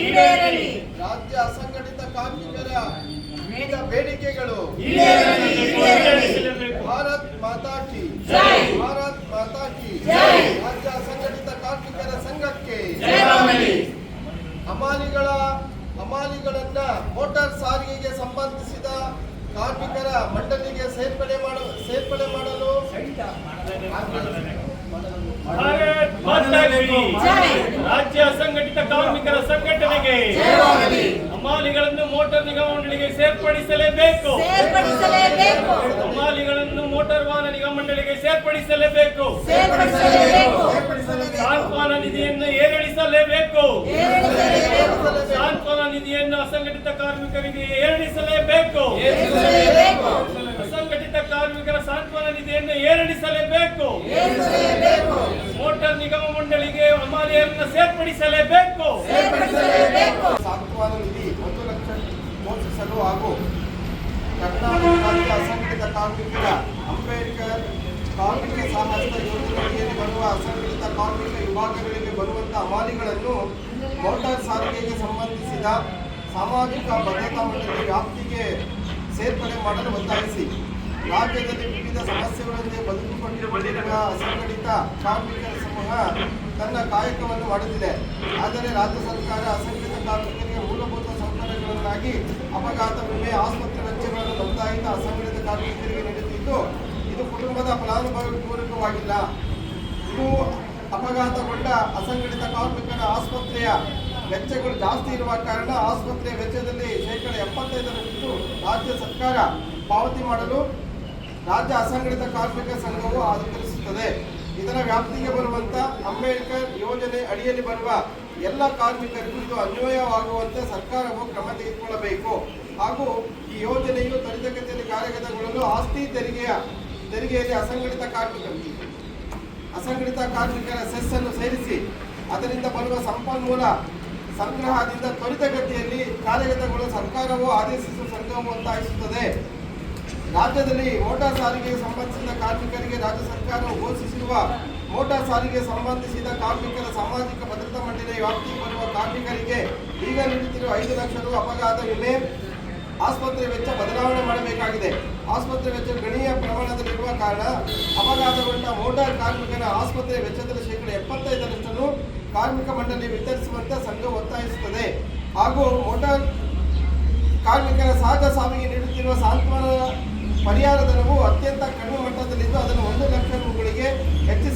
ಈಡೇರಲಿ. ರಾಜ್ಯ ಅಸಂಘಟಿತ ಕಾರ್ಮಿಕರ ವಿವಿಧ ಬೇಡಿಕೆಗಳು. ಭಾರತ್ ಮಾತಾ ಕಿ. ಜೈ. ಭಾರತ್ ಮಾತಾ ಕಿ. ಜೈ. ರಾಜ್ಯ ಅಸಂಘಟಿತ ಕಾರ್ಮಿಕರ ಸಂಘಕ್ಕೆ. ಅಮಾಲಿಗಳ ಅಮಾಲಿಗಳನ್ನ ಹಮಾಲಿಗಳನ್ನ ಮೋಟಾರ್ ಸಾರಿಗೆಗೆ ಸಂಬಂಧಿಸಿದ ಕಾರ್ಮಿಕರ ಮಂಡಳಿಗೆ ಸೇರ್ಪಡೆ ಮಾಡಲು ಸೇರ್ಪಡೆ ಮಾಡಲು ರಾಜ್ಯ ಅಸಂಘಟಿತ ಕಾರ್ಮಿಕರ ಸಂಘಟನೆಗೆ ಹಮಾಲಿಗಳನ್ನು ಮೋಟಾರ್ ನಿಗಮ ಮಂಡಳಿಗೆ ಸೇರ್ಪಡಿಸಲೇಬೇಕು. ಹಮಾಲಿಗಳನ್ನು ಮೋಟಾರ್ ವಾಹನ ನಿಗಮ ಮಂಡಳಿಗೆ ಸೇರ್ಪಡಿಸಲೇಬೇಕು. ಸಾಂತ್ವನ ನಿಧಿಯನ್ನು ಏರಿಳಿಸಲೇಬೇಕು. ಸಾಂತ್ವನ ನಿಧಿಯನ್ನು ಅಸಂಘಟಿತ ಕಾರ್ಮಿಕರಿಗೆ ಏರಿಳಿಸಲೇಬೇಕು ಏರಿಸಲೇಬೇಕು ಅಸಂಘಟಿತ ಕಾರ್ಮಿಕರ ಸಾಂತ್ವನ ಏರಡಿಸಲೇಬೇಕು ಏರಿಸಲೇಬೇಕು ಮೋಟಾರ್ ನಿಗಮ ಮಂಡಳಿಗೆ ಅಮಾಲೆಯನ್ನು ಸೇರ್ಪಡಿಸಲೇಬೇಕು. ಸೇರ್ಪಡಿಸಲೇಬೇಕು. ಸಾಂತ್ವನ ನಿಧಿ ಒಂದು ಲಕ್ಷ ಘೋಷಿಸಲು ಹಾಗೂ ಕರ್ನಾಟಕ ಅಸಂಘಟಿತ ಕಾರ್ಮಿಕರ ಅಂಬೇಡ್ಕರ್ ಕಾರ್ಮಿಕ ಸಾಹಸ ಯೋಜನೆಯಲ್ಲಿ ಬರುವ ಅಸಂಘಟಿತ ಕಾರ್ಮಿಕ ವಿಭಾಗಗಳಿಗೆ ಬರುವಂತಹ ಅಮಾಲಿಗಳನ್ನು ಮೋಟಾರ್ ಸಾರಿಗೆಗೆ ಸಂಬಂಧಿಸಿದ ಸಾಮಾಜಿಕ ಭದ್ರತಾ ಮಂಡಳಿ ವ್ಯಾಪ್ತಿಗೆ ಸೇರ್ಪಡೆ ಮಾಡಲು ಒತ್ತಾಯಿಸಿ. ರಾಜ್ಯದಲ್ಲಿ ವಿವಿಧ ಸಮಸ್ಯೆಗಳೊಂದಿಗೆ ಬದುಕಿಕೊಂಡಿರುವ ಅಸಂಘಟಿತ ಕಾರ್ಮಿಕರ ಸಮೂಹ ತನ್ನ ಕಾಯಕವನ್ನು ಮಾಡುತ್ತಿದೆ. ಆದರೆ ರಾಜ್ಯ ಸರ್ಕಾರ ಅಸಂಘಟಿತ ಕಾರ್ಮಿಕರಿಗೆ ಮೂಲಭೂತ ಸೌಕರ್ಯಗಳನ್ನಾಗಿ ಅಪಘಾತ ವಿಮೆ, ಆಸ್ಪತ್ರೆ ವೆಚ್ಚಗಳನ್ನು ನೋಂದಾಯಿತ ಅಸಂಘಟಿತ ಕಾರ್ಮಿಕರಿಗೆ ನೀಡುತ್ತಿದ್ದು, ಇದು ಕುಟುಂಬದ ಫಲಾನುಭವಿ ಪೂರಕವಾಗಿಲ್ಲ ಇದು ಅಪಘಾತಗೊಂಡ ಅಸಂಘಟಿತ ಕಾರ್ಮಿಕರ ಆಸ್ಪತ್ರೆಯ ವೆಚ್ಚಗಳು ಜಾಸ್ತಿ ಇರುವ ಕಾರಣ ಆಸ್ಪತ್ರೆಯ ವೆಚ್ಚದಲ್ಲಿ ಶೇಕಡ ಎಪ್ಪತ್ತೈದರಷ್ಟು ರಾಜ್ಯ ಸರ್ಕಾರ ಪಾವತಿ ಮಾಡಲು ರಾಜ್ಯ ಅಸಂಘಟಿತ ಕಾರ್ಮಿಕ ಸಂಘವು ಆಧರಿಸುತ್ತದೆ ಇದರ ವ್ಯಾಪ್ತಿಗೆ ಬರುವಂತ ಅಂಬೇಡ್ಕರ್ ಯೋಜನೆ ಅಡಿಯಲ್ಲಿ ಬರುವ ಎಲ್ಲ ಕಾರ್ಮಿಕರಿಗೂ ಇದು ಅನ್ವಯವಾಗುವಂತೆ ಸರ್ಕಾರವು ಕ್ರಮ ತೆಗೆದುಕೊಳ್ಳಬೇಕು. ಹಾಗೂ ಈ ಯೋಜನೆಯು ತ್ವರಿತಗತಿಯಲ್ಲಿ ಕಾರ್ಯಗತಗೊಳ್ಳಲು ಆಸ್ತಿ ತೆರಿಗೆಯ, ತೆರಿಗೆಯಲ್ಲಿ ಅಸಂಘಟಿತ ಕಾರ್ಮಿಕರು ಅಸಂಘಟಿತ ಕಾರ್ಮಿಕರ ಸೆಸ್ ಅನ್ನು ಸೇರಿಸಿ ಅದರಿಂದ ಬರುವ ಸಂಪನ್ಮೂಲ ಸಂಗ್ರಹದಿಂದ ತ್ವರಿತಗತಿಯಲ್ಲಿ ಕಾರ್ಯಗತಗೊಳ್ಳಲು ಸರ್ಕಾರವು ಆದೇಶಿಸುವ ಸಂಘವು ಒತ್ತಾಯಿಸುತ್ತದೆ. ರಾಜ್ಯದಲ್ಲಿ ಮೋಟಾರ್ ಸಾರಿಗೆ ಸಂಬಂಧಿಸಿದ ಕಾರ್ಮಿಕರಿಗೆ ರಾಜ್ಯ ಸರ್ಕಾರ ಘೋಷಿಸಿರುವ ಮೋಟಾರ್ ಸಾರಿಗೆ ಸಂಬಂಧಿಸಿದ ಕಾರ್ಮಿಕರ ಸಾಮಾಜಿಕ ಭದ್ರತಾ ಮಂಡಳಿಯ ವ್ಯಾಪ್ತಿಗೆ ಬರುವ ಕಾರ್ಮಿಕರಿಗೆ ಈಗ ನೀಡುತ್ತಿರುವ ಐದು ಲಕ್ಷ ರು ಅಪಘಾತ ವಿಮೆ, ಆಸ್ಪತ್ರೆ ವೆಚ್ಚ ಬದಲಾವಣೆ ಮಾಡಬೇಕಾಗಿದೆ. ಆಸ್ಪತ್ರೆ ವೆಚ್ಚ ಗಣನೀಯ ಪ್ರಮಾಣದಲ್ಲಿರುವ ಕಾರಣ ಅಪಘಾತಗೊಂಡ ಮೋಟಾರ್ ಕಾರ್ಮಿಕರ ಆಸ್ಪತ್ರೆ ವೆಚ್ಚದಲ್ಲಿ ಶೇಕಡ ಎಪ್ಪತ್ತೈದರಷ್ಟನ್ನು ಕಾರ್ಮಿಕ ಮಂಡಳಿ ವಿತರಿಸುವಂತೆ ಸಂಘ ಒತ್ತಾಯಿಸುತ್ತದೆ. ಹಾಗೂ ಮೋಟಾರ್ ಕಾರ್ಮಿಕರ ಸಹಜ ಸಾವಿಗೆ ನೀಡುತ್ತಿರುವ ಸಾಂತ್ವನ ಪರಿಹಾರ ದರವು ಅತ್ಯಂತ ಕಡಿಮೆ ಮಟ್ಟದಲ್ಲಿದ್ದು ಅದನ್ನು ಒಂದು ಲಕ್ಷ ರೂಗಳಿಗೆ ಹೆಚ್ಚಿಸಲು